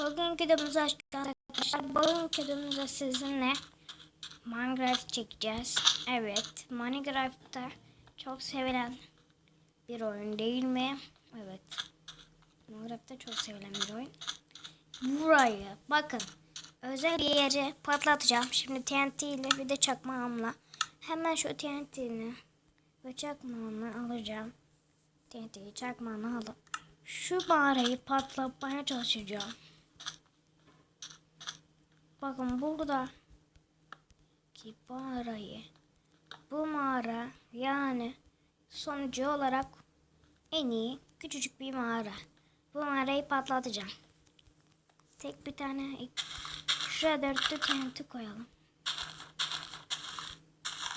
Bugünkü videomuzu açtık arkadaşlar. Bugünkü videomuzda sizinle Minecraft çekeceğiz. Evet, Minecraft'ta çok sevilen bir oyun değil mi? Evet. Minecraft'ta çok sevilen bir oyun. Burayı bakın özel bir yere patlatacağım. Şimdi TNT ile bir de çakmağımla. Hemen şu TNT'ni ve çakmağımı alacağım. TNT'yi çakmağını alıp şu mağarayı patlatmaya çalışacağım. Bakın burada ki mağarayı bu mağara yani sonucu olarak en iyi küçücük bir mağara. Bu mağarayı patlatacağım. Tek bir tane şuraya dörtlü TNT koyalım.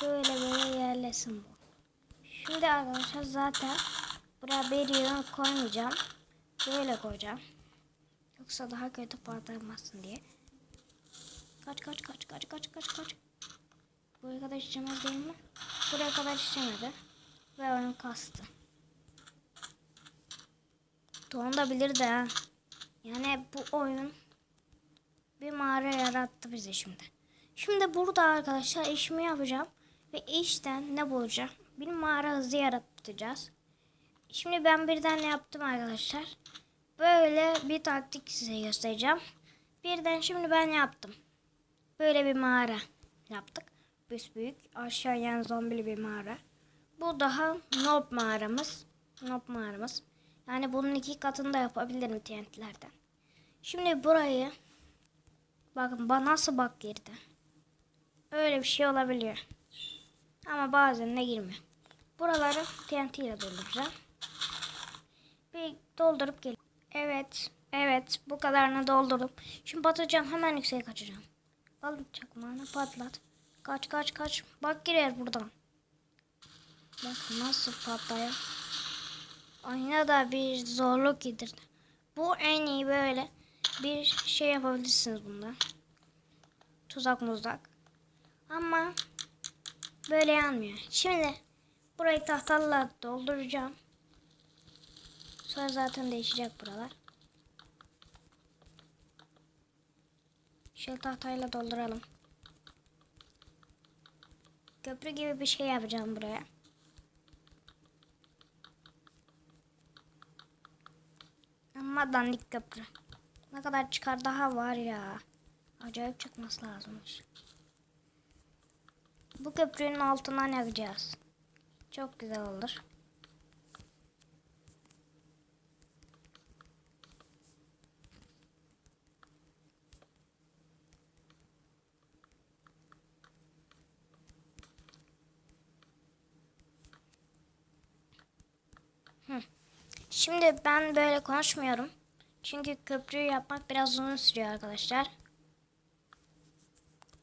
Böyle böyle yerlesin bu. Şimdi arkadaşlar zaten buraya bir yığın koymayacağım. Böyle koyacağım. Yoksa daha kötü patlamasın diye. Kaç kaç kaç kaç kaç kaç kaç. Buraya kadar işlemez değil mi? Buraya kadar işlemedi. Ve oyun kastı. Donabilir de ha. Yani bu oyun bir mağara yarattı bize şimdi. Şimdi burada arkadaşlar işimi yapacağım. Ve işten ne bulacağım? Bir mağara hızı yaratacağız. Şimdi ben birden ne yaptım arkadaşlar? Böyle bir taktik size göstereceğim. Birden şimdi ben yaptım. Böyle bir mağara yaptık. Büyük aşağı yan zombili bir mağara. Bu daha noob mağaramız. Noob mağaramız. Yani bunun iki katını da yapabilirim TNT'lerden. Şimdi burayı bakın bana nasıl bak girdi. Öyle bir şey olabiliyor. Ama bazen de girmiyor. Buraları TNT ile dolduracağım. Bir doldurup gel. Evet. Evet. Bu kadarını doldurup. Şimdi batacağım. Hemen yükseğe kaçacağım. Al çakmağını patlat. Kaç kaç kaç. Bak girer buradan. Bak nasıl patlıyor. Ayna da bir zorluk getirdi. Bu en iyi böyle bir şey yapabilirsiniz bunda. Tuzak muzak. Ama böyle yanmıyor. Şimdi burayı tahtalarla dolduracağım. Sonra zaten değişecek buralar. Şöyle tahtayla dolduralım. Köprü gibi bir şey yapacağım buraya. Ama dandik köprü. Ne kadar çıkar daha var ya. Acayip çıkması lazımmış. Bu köprünün altından yakacağız. Çok güzel olur. Şimdi ben böyle konuşmuyorum. Çünkü köprüyü yapmak biraz uzun sürüyor arkadaşlar.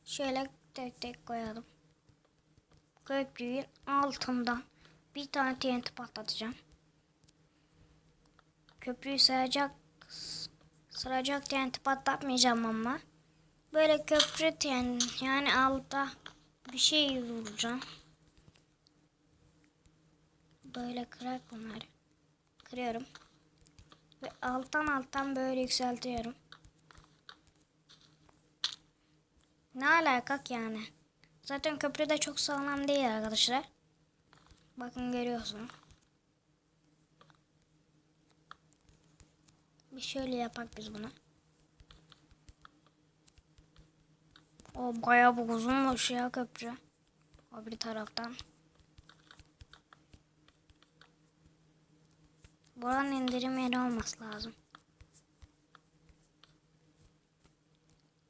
Şöyle tek tek koyalım. Köprüyün altından bir tane TNT patlatacağım. Köprüyü sayacak sıracak TNT patlatmayacağım ama. Böyle köprü TNT yani altta bir şey vuracağım. Böyle kırak bunları kırıyorum. Ve alttan alttan böyle yükseltiyorum. Ne alakak yani. Zaten köprü de çok sağlam değil arkadaşlar. Bakın görüyorsunuz. Bir şöyle yapak biz bunu. O bayağı bu uzunmuş ya köprü. O bir taraftan. Buranın indirim yeri olması lazım.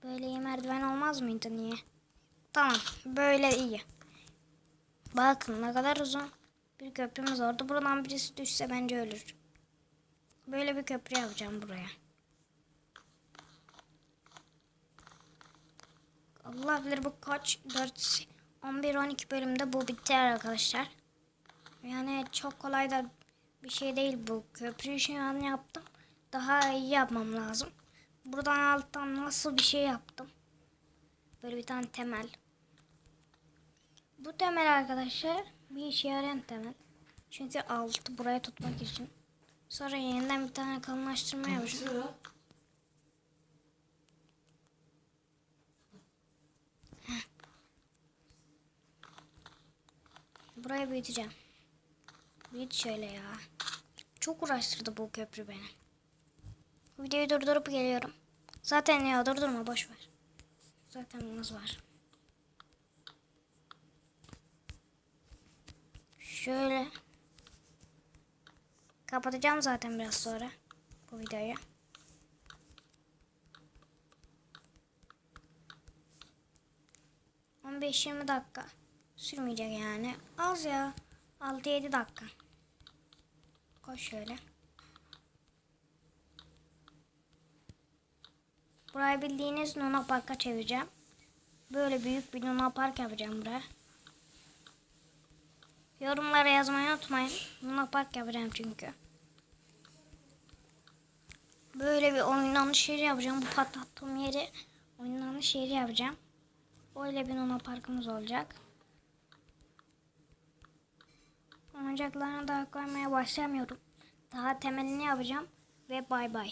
Böyle iyi merdiven olmaz mıydı niye? Tamam böyle iyi. Bakın ne kadar uzun bir köprümüz orada. Buradan birisi düşse bence ölür. Böyle bir köprü yapacağım buraya. Allah bilir bu kaç 4 11 12 bölümde bu bitti arkadaşlar. Yani çok kolay da bir şey değil bu. Köprüyü şu an yaptım. Daha iyi yapmam lazım. Buradan alttan nasıl bir şey yaptım? Böyle bir tane temel. Bu temel arkadaşlar bir işe yarayan temel. Çünkü altı buraya tutmak için. Sonra yeniden bir tane kalınlaştırma yapacağım. Buraya büyüteceğim. Büyüt şöyle ya. Çok uğraştırdı bu köprü beni. Videoyu durdurup geliyorum. Zaten ya durdurma boş ver. Zaten az var. Şöyle. Kapatacağım zaten biraz sonra bu videoyu. On beş yirmi dakika sürmeyecek yani. Az ya. 6-7 dakika. Koş şöyle. Burayı bildiğiniz Luna Park'a çevireceğim. Böyle büyük bir Luna Park yapacağım buraya. Yorumlara yazmayı unutmayın. Luna Park yapacağım çünkü. Böyle bir oynanış yeri yapacağım. Bu patlattığım yeri oynanış yeri yapacağım. Öyle bir Luna Park'ımız olacak. Oyuncaklarına daha koymaya başlamıyorum. Daha temelini yapacağım. Ve bay bay.